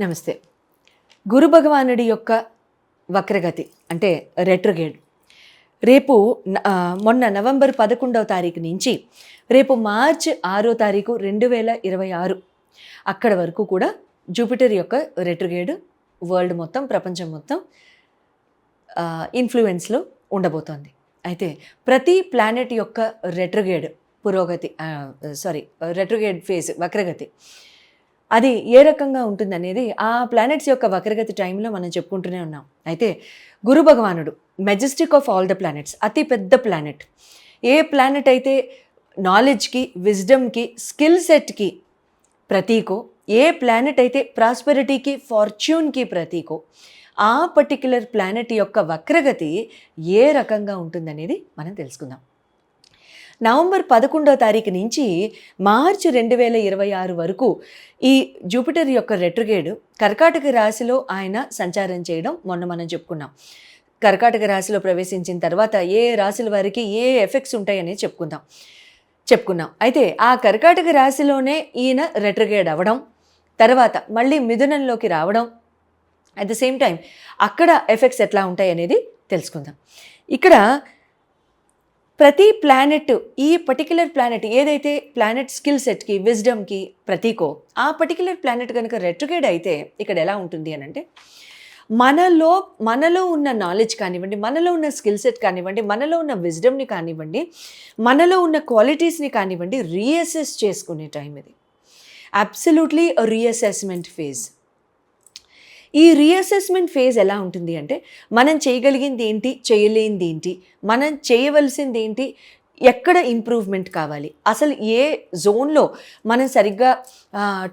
నమస్తే. గురు భగవానుడి యొక్క వక్రగతి అంటే రెట్రగేడ్ రేపు మొన్న నవంబర్ పదకొండవ తారీఖు నుంచి రేపు మార్చ్ ఆరో తారీఖు రెండు వేల ఇరవై ఆరు. అక్కడ వరకు కూడా జూపిటర్ యొక్క రెట్రగేడ్ వరల్డ్ మొత్తం ప్రపంచం మొత్తం ఇన్ఫ్లుయెన్స్లో ఉండబోతోంది. అయితే ప్రతి ప్లానెట్ యొక్క రెట్రగేడ్ పురోగతి సారీ రెట్రగేడ్ ఫేజ్ వక్రగతి అది ఏ రకంగా ఉంటుందనేది ఆ ప్లానెట్స్ యొక్క వక్రగతి టైంలో మనం చెప్పుకుంటూనే ఉన్నాం. అయితే గురు భగవానుడు majestic of all the planets అతి పెద్ద ప్లానెట్ ఏ ప్లానెట్ అయితే నాలెడ్జ్కి విజ్డమ్కి స్కిల్ సెట్కి ప్రతీకో ఏ ప్లానెట్ అయితే ప్రాస్పెరిటీకి ఫార్చ్యూన్కి ప్రతీకో ఆ పర్టిక్యులర్ ప్లానెట్ యొక్క వక్రగతి ఏ రకంగా ఉంటుందనేది మనం తెలుసుకుందాం. నవంబర్ పదకొండో తారీఖు నుంచి మార్చి రెండు వేల ఇరవై ఆరు వరకు ఈ జూపిటర్ యొక్క రెట్రగేడ్ కర్కాటక రాశిలో ఆయన సంచారం చేయడం మొన్న మనం చెప్పుకున్నాం. కర్కాటక రాశిలో ప్రవేశించిన తర్వాత ఏ రాశుల వారికి ఏ ఎఫెక్ట్స్ ఉంటాయనేది చెప్పుకుందాం. చెప్పుకున్నాం. అయితే ఆ కర్కాటక రాశిలోనే ఈయన రెట్రగేడ్ అవ్వడం తర్వాత మళ్ళీ మిథునంలోకి రావడం అట్ ద సేమ్ టైం అక్కడ ఎఫెక్ట్స్ ఎట్లా ఉంటాయి అనేది తెలుసుకుందాం. ఇక్కడ ప్రతి ప్లానెట్ ఈ పర్టికులర్ ప్లానెట్ ఏదైతే ప్లానెట్ స్కిల్ సెట్కి విజ్డమ్కి ప్రతీకో ఆ పర్టికులర్ ప్లానెట్ కనుక రెట్రగేడ్ అయితే ఇక్కడ ఎలా ఉంటుంది అని అంటే మనలో మనలో ఉన్న నాలెడ్జ్ కానివ్వండి మనలో ఉన్న స్కిల్ సెట్ కానివ్వండి మనలో ఉన్న విజ్డమ్ని కానివ్వండి మనలో ఉన్న క్వాలిటీస్ని కానివ్వండి రీఅసెస్ చేసుకునే టైం ఇది. అబ్సల్యూట్లీ రీఅసెస్మెంట్ ఫేజ్ ఈ రీఅసెస్మెంట్ ఫేజ్ ఎలా ఉంటుంది అంటే మనం చేయగలిగింది ఏంటి చేయలేనిది ఏంటి మనం చేయవలసింది ఏంటి ఎక్కడ ఇంప్రూవ్మెంట్ కావాలి? అసలు ఏ జోన్లో మనం సరిగ్గా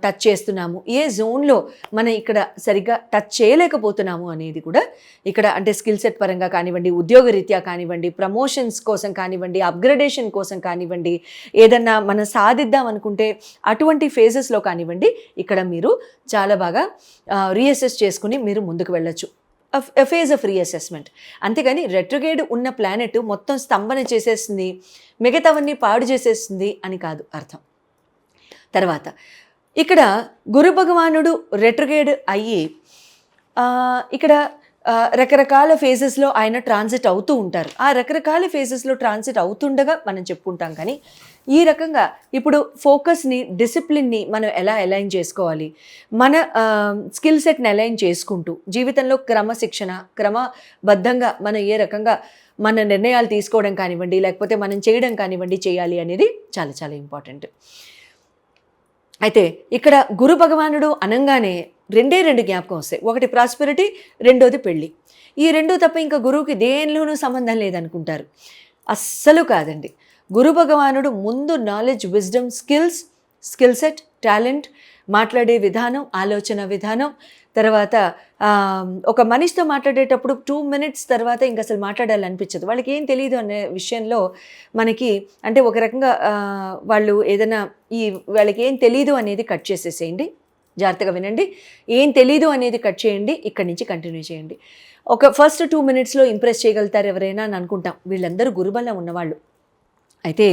టచ్ చేస్తున్నాము? ఏ జోన్లో మనం ఇక్కడ సరిగ్గా టచ్ చేయలేకపోతున్నాము అనేది కూడా ఇక్కడ అంటే స్కిల్ సెట్ పరంగా కానివ్వండి ఉద్యోగరీత్యా కానివ్వండి ప్రమోషన్స్ కోసం కానివ్వండి అప్గ్రేడేషన్ కోసం కానివ్వండి ఏదన్నా మనం సాధిద్దాం అనుకుంటే అటువంటి ఫేజెస్లో కానివ్వండి ఇక్కడ మీరు చాలా బాగా రీఅసెస్ చేసుకుని మీరు ముందుకు వెళ్ళచ్చు. ఫేజ్ ఆఫ్ రీఅసెస్మెంట్ అంతేగాని రెట్రగేడ్ ఉన్న ప్లానెట్ మొత్తం స్తంభన చేసేస్తుంది మిగతావన్నీ పాడు చేసేస్తుంది అని కాదు అర్థం. తర్వాత ఇక్కడ గురు భగవానుడు రెట్రగేడ్ అయ్యి ఇక్కడ రకరకాల ఫేజెస్లో ఆయన ట్రాన్సిట్ అవుతూ ఉంటారు. ఆ రకరకాల ఫేజెస్లో ట్రాన్సిట్ అవుతుండగా మనం చెప్పుకుంటాం కానీ ఈ రకంగా ఇప్పుడు ఫోకస్ని డిసిప్లిన్ని మనం ఎలా అలైన్ చేసుకోవాలి? మన స్కిల్ సెట్ని అలైన్ చేసుకుంటూ జీవితంలో క్రమశిక్షణ క్రమబద్ధంగా మనం ఏ రకంగా మన నిర్ణయాలు తీసుకోవడం కానివ్వండి లేకపోతే మనం చేయడం కానివ్వండి చేయాలి అనేది చాలా చాలా ఇంపార్టెంట్ అయితే ఇక్కడ గురు భగవానుడు అనంగానే రెండే రెండు జ్ఞాపకం వస్తాయి. ఒకటి ప్రాస్పెరిటీ రెండోది పెళ్ళి ఈ రెండు తప్ప ఇంకా గురువుకి దేనిలోనూ సంబంధం లేదనుకుంటారు. అస్సలు కాదండి. గురు భగవానుడు ముందు knowledge wisdom skills skill set talent మాట్లాడే విధానం ఆలోచన విధానం తర్వాత ఒక మనిషితో మాట్లాడేటప్పుడు టూ మినిట్స్ తర్వాత ఇంకా అసలు మాట్లాడాలనిపించదు. వాళ్ళకి ఏం తెలియదు అనే విషయంలో మనకి అంటే ఒక రకంగా వాళ్ళు ఏదైనా ఈ వాళ్ళకి ఏం తెలియదు అనేది కట్ చేసేసేయండి. జాగ్రత్తగా వినండి. ఏం తెలీదు అనేది కట్ చేయండి. ఇక్కడి నుంచి కంటిన్యూ చేయండి. ఒక ఫస్ట్ టూ మినిట్స్లో ఇంప్రెస్ చేయగలుగుతారు ఎవరైనా అని అనుకుంటాం. వీళ్ళందరూ గురుబలం ఉన్నవాళ్ళు. అయితే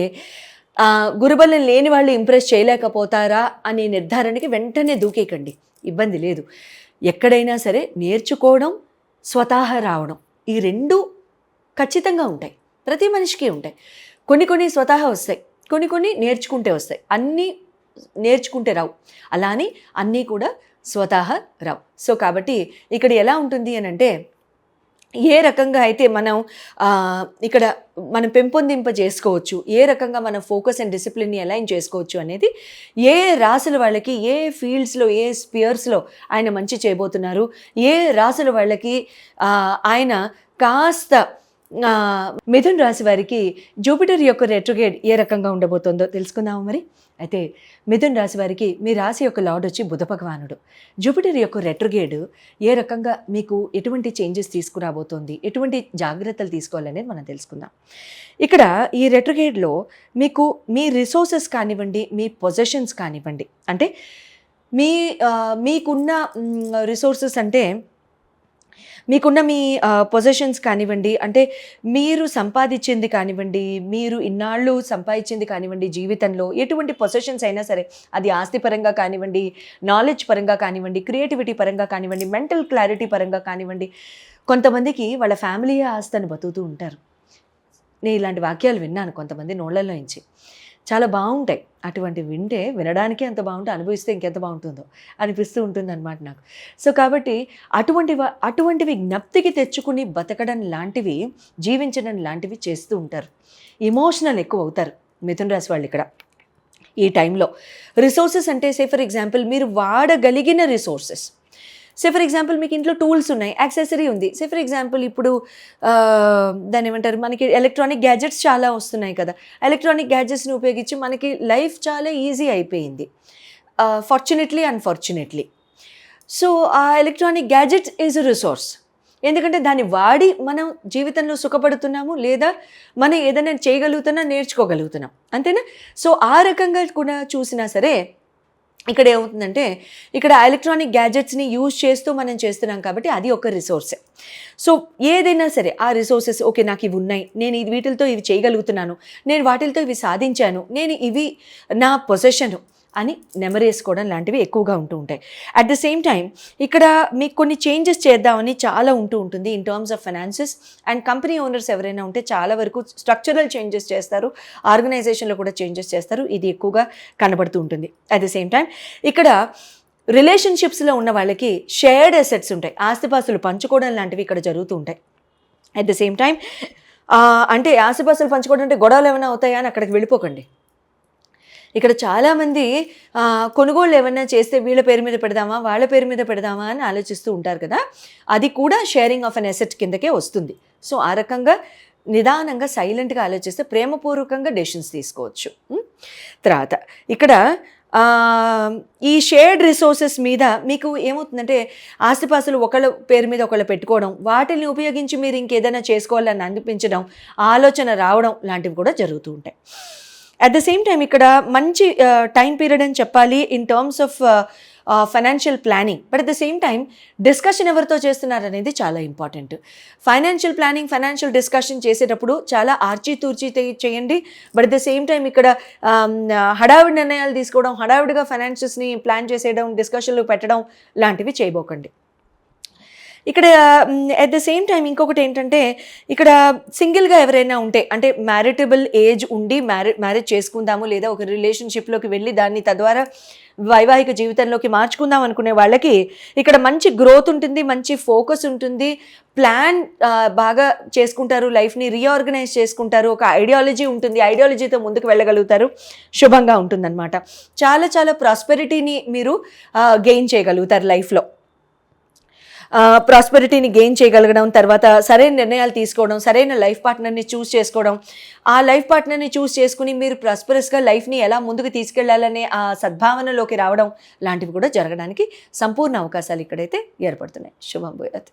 గురుబలం లేని వాళ్ళు ఇంప్రెస్ చేయలేకపోతారా అనే నిర్ధారణకి వెంటనే దూకేకండి ఇబ్బంది లేదు. ఎక్కడైనా సరే నేర్చుకోవడం స్వతహా రావడం ఈ రెండు ఖచ్చితంగా ఉంటాయి. ప్రతి మనిషికి ఉంటాయి. కొన్ని కొన్ని స్వతహా వస్తాయి. కొన్ని కొన్ని నేర్చుకుంటే వస్తాయి. అన్నీ నేర్చుకుంటే రావు. అలా అని అన్నీ కూడా స్వతహా రావు. సో కాబట్టి ఇక్కడ ఎలా ఉంటుంది అని అంటే ఏ రకంగా అయితే మనం ఇక్కడ మనం పెంపొందింప చేసుకోవచ్చు ఏ రకంగా మనం ఫోకస్ అండ్ డిసిప్లిన్ని అలైన్ చేసుకోవచ్చు అనేది ఏ రాసుల వాళ్ళకి ఏ ఫీల్డ్స్లో ఏ స్పియర్స్లో ఆయన మంచి చేయబోతున్నారు ఏ రాసుల వాళ్ళకి ఆయన కాస్త మిథున్ రాశి వారికి జూపిటర్ యొక్క రెట్రోగేడ్ ఏ రకంగా ఉండబోతుందో తెలుసుకుందాము మరి? అయితే మిథున్ రాశి వారికి మీ రాశి యొక్క లార్డ్ వచ్చి బుధ భగవానుడు. జూపిటర్ యొక్క రెట్రోగేడ్ ఏ రకంగా మీకు ఎటువంటి చేంజెస్ తీసుకురాబోతోంది? ఎటువంటి జాగ్రత్తలు తీసుకోవాలనేది మనం తెలుసుకుందాం. ఇక్కడ ఈ రెట్రోగేడ్లో మీకు మీ రిసోర్సెస్ కానివ్వండి మీ పొజెషన్స్ కానివ్వండి అంటే మీ మీకున్న రిసోర్సెస్ అంటే మీకున్న మీ పొజిషన్స్ కానివ్వండి అంటే మీరు సంపాదించింది కానివ్వండి మీరు ఇన్నాళ్ళు సంపాదించింది కానివ్వండి జీవితంలో ఎటువంటి పొజిషన్స్ అయినా సరే అది ఆస్తి పరంగా కానివ్వండి నాలెడ్జ్ పరంగా కానివ్వండి క్రియేటివిటీ పరంగా కానివ్వండి మెంటల్ క్లారిటీ పరంగా కానివ్వండి కొంతమందికి వాళ్ళ ఫ్యామిలీ ఆస్తిని బతుకుతూ ఉంటారు. నేను ఇలాంటి వాక్యాలు విన్నాను కొంతమంది నోళ్ళల్లో నుంచి. చాలా బాగుంటాయి. అటువంటివి వింటే వినడానికి ఎంత బాగుంటే అనుభవిస్తే ఇంకెంత బాగుంటుందో అనిపిస్తూ ఉంటుంది అనమాట నాకు. సో కాబట్టి అటువంటి అటువంటివి జ్ఞప్తికి తెచ్చుకుని బతకడం లాంటివి జీవించడం లాంటివి చేస్తూ ఉంటారు. ఇమోషనల్ ఎక్కువ అవుతారు మిథున్ రాశి వాళ్ళు ఇక్కడ. ఈ టైంలో రిసోర్సెస్ అంటే సే ఫర్ ఎగ్జాంపుల్ మీరు వాడగలిగిన రిసోర్సెస్. సే ఫర్ ఎగ్జాంపుల్ మీకు ఇంట్లో టూల్స్ ఉన్నాయి యాక్సెసరీ ఉంది. సే ఫర్ ఎగ్జాంపుల్ ఇప్పుడు దాని దాన్ని ఏమంటారు మనకి ఎలక్ట్రానిక్ గ్యాజెట్స్ చాలా వస్తున్నాయి కదా. ఎలక్ట్రానిక్ గ్యాజెట్స్ని ఉపయోగించి మనకి లైఫ్ చాలా ఈజీ అయిపోయింది. ఫార్చునేట్లీ అన్ఫార్చునేట్లీ సో ఆ electronic gadget is a resource ఎందుకంటే దాన్ని వాడి మనం జీవితంలో సుఖపడుతున్నాము లేదా మనం ఏదైనా చేయగలుగుతున్నా నేర్చుకోగలుగుతున్నాం. అంతేనా? సో ఆ రకంగా కూడా చూసినా సరే ఇక్కడ ఏమవుతుందంటే ఇక్కడ ఎలక్ట్రానిక్ గ్యాజెట్స్ని యూజ్ చేస్తూ మనం చేస్తున్నాం కాబట్టి అది ఒక రిసోర్సే. సో ఏదైనా సరే ఆ రిసోర్సెస్ ఓకే నాకు ఇవి ఉన్నాయి నేను ఇది వీటితో ఇవి చేయగలుగుతున్నాను నేను వాటితో ఇవి సాధించాను నేను ఇవి నా పొసెషన్ అని నెమరేసుకోవడం లాంటివి ఎక్కువగా ఉంటూ ఉంటాయి. అట్ ద సేమ్ టైం ఇక్కడ మీకు కొన్ని చేంజెస్ చేద్దామని చాలా ఉంటూ ఉంటుంది in terms of finances and company owners ఎవరైనా ఉంటే చాలా వరకు స్ట్రక్చరల్ చేంజెస్ చేస్తారు. ఆర్గనైజేషన్లో కూడా చేంజెస్ చేస్తారు. ఇది ఎక్కువగా కనబడుతూ ఉంటుంది. అట్ ద సేమ్ టైం ఇక్కడ రిలేషన్షిప్స్లో ఉన్న వాళ్ళకి షేర్డ్ అసెట్స్ ఉంటాయి. ఆస్తిపాస్తులు పంచుకోవడం లాంటివి ఇక్కడ జరుగుతూ ఉంటాయి. అట్ ద సేమ్ టైం అంటే ఆస్తిపాస్తులు పంచుకోవడం అంటే గొడవలు ఏమైనా అవుతాయా అని అక్కడికి వెళ్ళిపోకండి. ఇక్కడ చాలామంది కొనుగోలు కొనుగోళ్ళు ఏమైనా చేస్తే వీళ్ళ పేరు మీద పెడదామా వాళ్ళ పేరు మీద పెడదామా అని ఆలోచిస్తూ ఉంటారు కదా. అది కూడా షేరింగ్ ఆఫ్ అన్ ఎసెట్ కిందకే వస్తుంది. సో ఆ రకంగా నిదానంగా సైలెంట్గా ఆలోచిస్తే ప్రేమపూర్వకంగా డెసిషన్స్ తీసుకోవచ్చు. తర్వాత ఇక్కడ ఈ షేర్డ్ రిసోర్సెస్ మీద మీకు ఏమవుతుందంటే ఆస్తిపాస్తులు ఒకళ్ళ పేరు మీద ఒకళ్ళు పెట్టుకోవడం వాటిని ఉపయోగించి మీరు ఇంకేదైనా చేసుకోవాలని అనిపించడం ఆలోచన రావడం లాంటివి కూడా జరుగుతూ ఉంటాయి. అట్ ద సేమ్ టైం ఇక్కడ మంచి టైం పీరియడ్ అని చెప్పాలి in terms of financial planning but at the same time discussion ఎవరితో చేస్తున్నారు అనేది చాలా important financial planning financial discussion చేసేటప్పుడు చాలా ఆర్చితూర్చి చేయండి. But at the same time ఇక్కడ హడావిడి నిర్ణయాలు తీసుకోవడం హడావిడిగా ఫైనాన్షియల్స్ని ప్లాన్ చేసేయడం డిస్కషన్లు పెట్టడం లాంటివి చేయబోకండి. ఇక్కడ అట్ ద సేమ్ టైం ఇంకొకటి ఏంటంటే ఇక్కడ సింగిల్గా ఎవరైనా ఉంటే అంటే మ్యారిటబుల్ ఏజ్ ఉండి మ్యారే మ్యారేజ్ చేసుకుందాము లేదా ఒక రిలేషన్షిప్లోకి వెళ్ళి దాన్ని తద్వారా వైవాహిక జీవితంలోకి మార్చుకుందాం అనుకునే వాళ్ళకి ఇక్కడ మంచి గ్రోత్ ఉంటుంది మంచి ఫోకస్ ఉంటుంది. ప్లాన్ బాగా చేసుకుంటారు లైఫ్ని రీఆర్గనైజ్ చేసుకుంటారు. ఒక ఐడియాలజీ ఉంటుంది ఐడియాలజీతో ముందుకు వెళ్ళగలుగుతారు. శుభంగా ఉంటుందన్నమాట. చాలా చాలా ప్రాస్పెరిటీని మీరు గెయిన్ చేయగలుగుతారు లైఫ్లో ప్రాస్పెరిటీని గెయిన్ చేయగలగడం తర్వాత సరైన నిర్ణయాలు తీసుకోవడం సరైన లైఫ్ పార్ట్నర్ని చూస్ చేసుకోవడం. ఆ లైఫ్ పార్ట్నర్ని చూస్ చేసుకుని మీరు ప్రాస్పరస్గా లైఫ్ని ఎలా ముందుకు తీసుకెళ్ళాలనే ఆ సద్భావనలోకి రావడం లాంటివి కూడా జరగడానికి సంపూర్ణ అవకాశాలు ఇక్కడైతే ఏర్పడుతున్నాయి. శుభం భూయాత్.